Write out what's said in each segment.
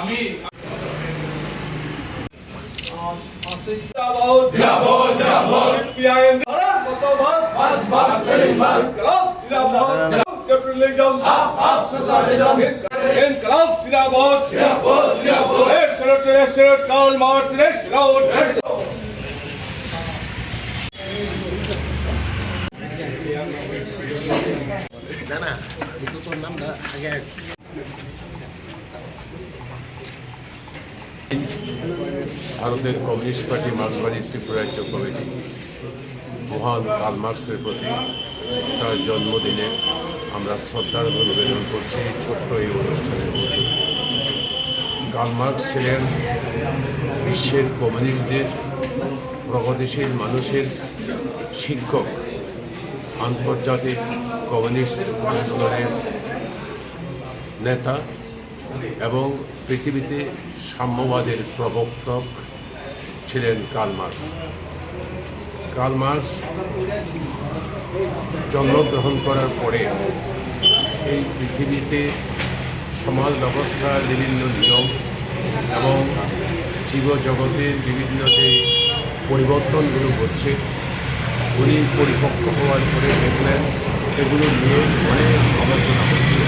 আমি জিন্দাবাদ জিন্দাবাদ জিন্দাবাদ পিআইএম মতবাদ বাস বাস গরিবাদ কালাম জিন্দাবাদ capitalism up up socialism Inqilab জিন্দাবাদ জিন্দাবাদ জিন্দাবাদ এর সেলুট এর সেলুট কার্ল মার্কস এর সেলুট না না কিন্তু তোর নামটা আগে ভারতের কমিউনিস্ট পার্টি মার্ক্সবাদী ত্রিপুরা রাজ্য কমিটি। মহান কার্ল মার্কসের প্রতি তার জন্মদিনে আমরা শ্রদ্ধার নিবেদন করছি ছোট্ট এই অনুষ্ঠানের মধ্যে। কার্ল মার্কস ছিলেন বিশ্বের কমিউনিস্টদের প্রগতিশীল মানুষের শিক্ষক, আন্তর্জাতিক কমিউনিস্ট আন্দোলনের নেতা এবং পৃথিবীতে সাম্যবাদের প্রবর্তক ছিলেন কার্ল মার্কস। কার্ল মার্কস জন্মগ্রহণ করার পরে এই পৃথিবীতে সমাজ ব্যবস্থার বিভিন্ন নিয়ম এবং জীবজগতের বিভিন্ন যে পরিবর্তনগুলো হচ্ছে উনি পরিপক্ক হওয়ার পরে দেখলেন এগুলো নিয়ে অনেক গবেষণা হচ্ছে।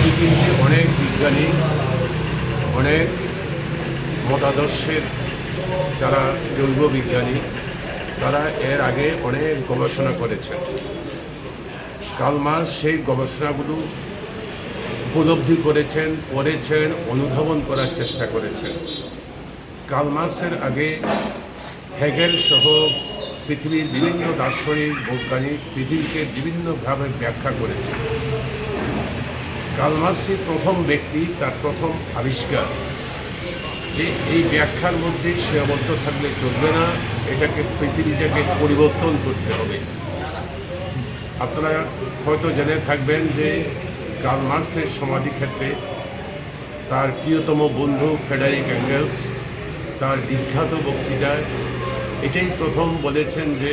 পৃথিবীতে অনেক বিজ্ঞানী, অনেক মতাদর্শের যারা জৈব বিজ্ঞানী তারা এর আগে অনেক গবেষণা করেছেন। কালমার সেই গবেষণাগুলো উপলব্ধি করেছেন, পড়েছেন, অনুধাবন করার চেষ্টা করেছেন। কালমার্কসের আগে হেগেল সহ পৃথিবীর বিভিন্ন দার্শনিক, বৈজ্ঞানিক পৃথিবীকে বিভিন্নভাবে ব্যাখ্যা করেছেন। কালমার্কসই প্রথম ব্যক্তি, তার প্রথম আবিষ্কার। যে এই ব্যাখ্যার মধ্যে সীমাবদ্ধ থাকলে চলবে না, এটাকে পৃথিবীটাকে পরিবর্তন করতে হবে। আপনারা হয়তো জেনে থাকবেন যে কার্ল মার্কসের সমাধিক্ষেত্রে তার প্রিয়তম বন্ধু ফেডারিক অ্যাঙ্গেলস তার বিখ্যাত বক্তৃতায় এটাই প্রথম বলেছেন যে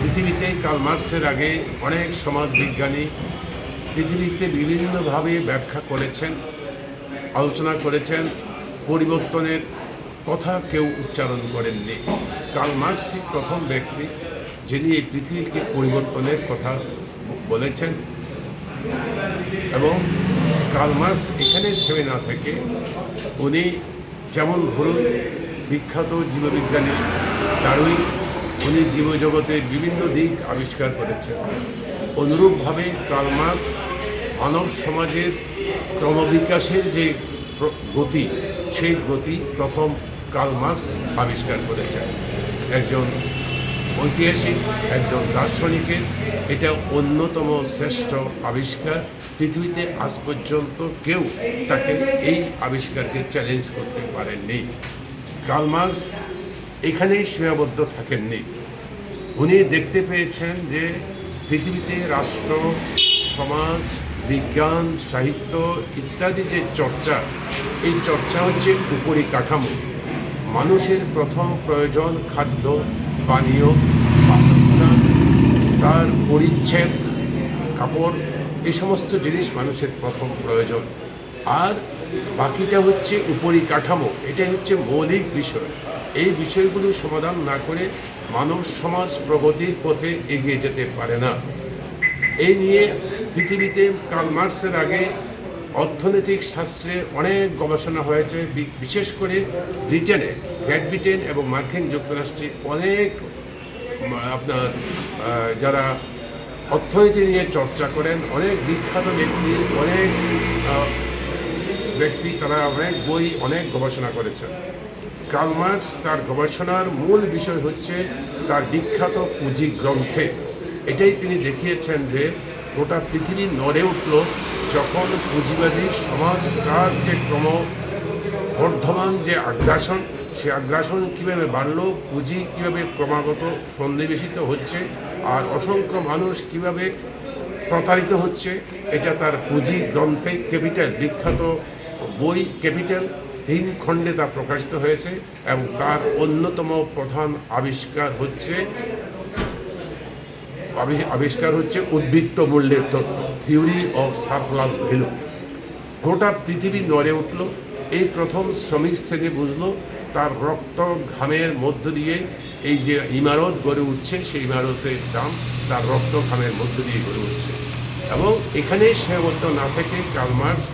পৃথিবীতে কার্ল মার্কসের আগে অনেক সমাজ বিজ্ঞানী পৃথিবীতে বিভিন্নভাবে ব্যাখ্যা করেছেন, আলোচনা করেছেন পরিবর্তনের কথা কেউ উচ্চারণ করেননি। কার্ল মার্কসই প্রথম ব্যক্তি যিনি এই পৃথিবীকে পরিবর্তনের কথা বলেছেন। এবং কার্ল মার্কস এখানে থেমে না থেকে উনি যেমন ধরুন বিখ্যাত জীববিজ্ঞানী ডারউইন, উনি জীবজগতের বিভিন্ন দিক আবিষ্কার করেছেন। অনুরূপভাবে কার্ল মার্কস মানব সমাজের ক্রমবিকাশের যে গতি, সেই গতি প্রথম কার্ল মার্কস আবিষ্কার করেছেন। একজন ঐতিহাসিক, একজন দার্শনিকের, এটা অন্যতম শ্রেষ্ঠ আবিষ্কার। পৃথিবীতে আজ পর্যন্ত কেউ তাকে এই আবিষ্কারকে চ্যালেঞ্জ করতে পারেননি। কার্ল মার্কস এখানেই সীমাবদ্ধ থাকেননি। উনি দেখতে পেয়েছেন যে পৃথিবীতে রাষ্ট্র, সমাজ বিজ্ঞান, সাহিত্য ইত্যাদি যে চর্চা, এই চর্চা হচ্ছে উপরিকাঠামো। মানুষের প্রথম প্রয়োজন খাদ্য, পানীয়, বাসস্থান, তার পরিচ্ছেদ, কাপড়, এ সমস্ত জিনিস মানুষের প্রথম প্রয়োজন। আর বাকিটা হচ্ছে উপরিকাঠামো, এটাই হচ্ছে মৌলিক বিষয়। এই বিষয়গুলো সমাধান না করে মানব সমাজ প্রগতির পথে এগিয়ে যেতে পারে না। এই নিয়ে পৃথিবীতে কার্ল মার্কসের আগে অর্থনৈতিক শাস্ত্রে অনেক গবেষণা হয়েছে বিশেষ করে ব্রিটেনে, গ্রেট ব্রিটেন এবং মার্কিন যুক্তরাষ্ট্রে অনেক আপনার যারা অর্থনীতি নিয়ে চর্চা করেন, অনেক বিখ্যাত ব্যক্তি, অনেক ব্যক্তি, তারা অনেক বই, অনেক গবেষণা করেছেন। কার্ল মার্কস তার গবেষণার মূল বিষয় হচ্ছে তার বিখ্যাত পুঁজি গ্রন্থে। এটাই তিনি দেখিয়েছেন যে গোটা পৃথিবী নড়ে উঠল যখন পুঁজিবাদী সমাজ তার যে ক্রম, বর্ধমান যে আগ্রাসন, সে আগ্রাসন কীভাবে বাড়ল, পুঁজি কীভাবে ক্রমাগত সন্নিবেশিত হচ্ছে, আর অসংখ্য মানুষ কীভাবে প্রতারিত হচ্ছে, এটা তার পুঁজি গ্রন্থে ক্যাপিটাল, বিখ্যাত বই ক্যাপিটাল তিন খণ্ডে তা প্রকাশিত হয়েছে এবং তার অন্যতম প্রধান আবিষ্কার হচ্ছে আবিষ্কার হচ্ছে উদ্বৃত্ত মূল্যের তত্ত্ব থিওরি অফ সারপ্লাস ভ্যালু গোটা পৃথিবী নড়ে উঠল, এই প্রথম শ্রমিক শ্রেণি বুঝলো, তার রক্ত ঘামের মধ্য দিয়ে এই যে ইমারত গড়ে উঠছে, সেই ইমারতের দাম তার রক্ত ঘামের মধ্য দিয়ে গড়ে উঠছে। এবং এখানে সীমাবদ্ধ না থেকে কালমার্স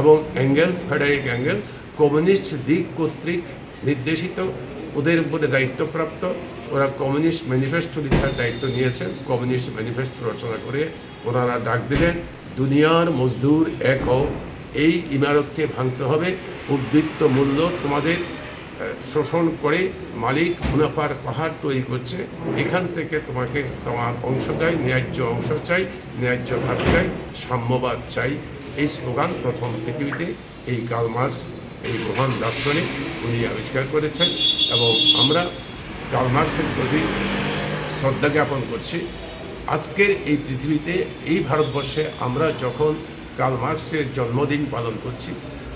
এবং অ্যাঙ্গেলস ফেডারিক অ্যাঙ্গেলস কমিউনিস্ট দিক কর্তৃক নির্দেশিত, ওদের উপরে দায়িত্বপ্রাপ্ত। ওরা কমিউনিস্ট ম্যানিফেস্টো লিখার দায়িত্ব নিয়েছেন, কমিউনিস্ট ম্যানিফেস্টো রচনা করে ওনারা ডাক দিলেন দুনিয়ার মজদুর এক হও, এই ইমারতকে ভাঙতে হবে, উদ্বৃত্ত মূল্য তোমাদের শোষণ করে মালিক মুনাফার পাহাড় তৈরি করছে, এখান থেকে তোমাকে তোমার অংশ চাই, ন্যায্য অংশ চাই, ন্যায্য ভাগ চাই, সাম্যবাদ চাই। এই স্লোগান প্রথম পৃথিবীতে এই কালমার্স এই মহান দার্শনিক, উনি আবিষ্কার করেছেন এবং আমরা কালমার্সের প্রতি শ্রদ্ধা জ্ঞাপন করছি। আজকের এই পৃথিবীতে, এই ভারতবর্ষে আমরা যখন কার্ল মার্কসের জন্মদিন পালন করছি,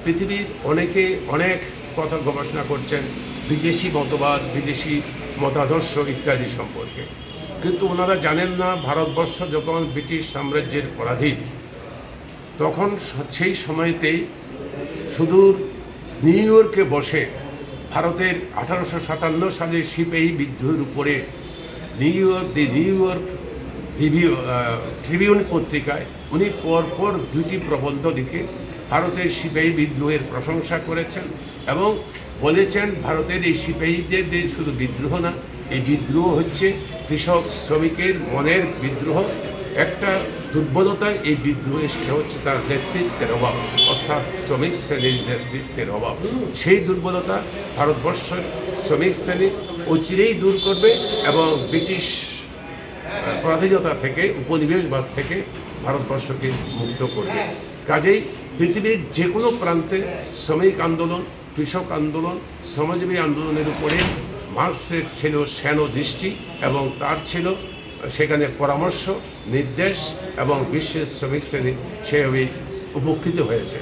পৃথিবীর অনেকে অনেক কথা গবেষণা করছেন, বিদেশি মতবাদ, বিদেশি মতাদর্শ ইত্যাদি সম্পর্কে। কিন্তু ওনারা জানেন না, ভারতবর্ষ যখন ব্রিটিশ সাম্রাজ্যের পরাধীন, তখন সেই সময়তেই সুদূর নিউ ইয়র্কে বসে ভারতের আঠারোশো সাতান্ন সিপেই বিদ্রোহের উপরে New York, the New York Tribune পত্রিকায় উনি পরপর দুটি প্রবন্ধ লিখে ভারতের সিপাহী বিদ্রোহের প্রশংসা করেছেন এবং বলেছেন, ভারতের এই সিপাহীদের শুধু বিদ্রোহ না, এই বিদ্রোহ হচ্ছে কৃষক শ্রমিকের মনের বিদ্রোহ। একটা দুর্বলতা এই বিদ্রোহে সেটা হচ্ছে তার নেতৃত্বের অভাব, অর্থাৎ শ্রমিক শ্রেণির নেতৃত্বের অভাব। সেই দুর্বলতা ভারতবর্ষের শ্রমিক শ্রেণি অচিরেই দূর করবে এবং ব্রিটিশ পরাধীনতা থেকে, উপনিবেশবাদ থেকে ভারতবর্ষকে মুক্ত করবে। কাজেই পৃথিবীর যে কোনো প্রান্তে শ্রমিক আন্দোলন, কৃষক আন্দোলন, শ্রমজীবী আন্দোলনের উপরে মার্কসের ছিল শ্যানো দৃষ্টি এবং তার ছিল সেখানে পরামর্শ নির্দেশ এবং বিশ্বের শ্রমিক শ্রেণি সেভাবেই উপকৃত হয়েছে।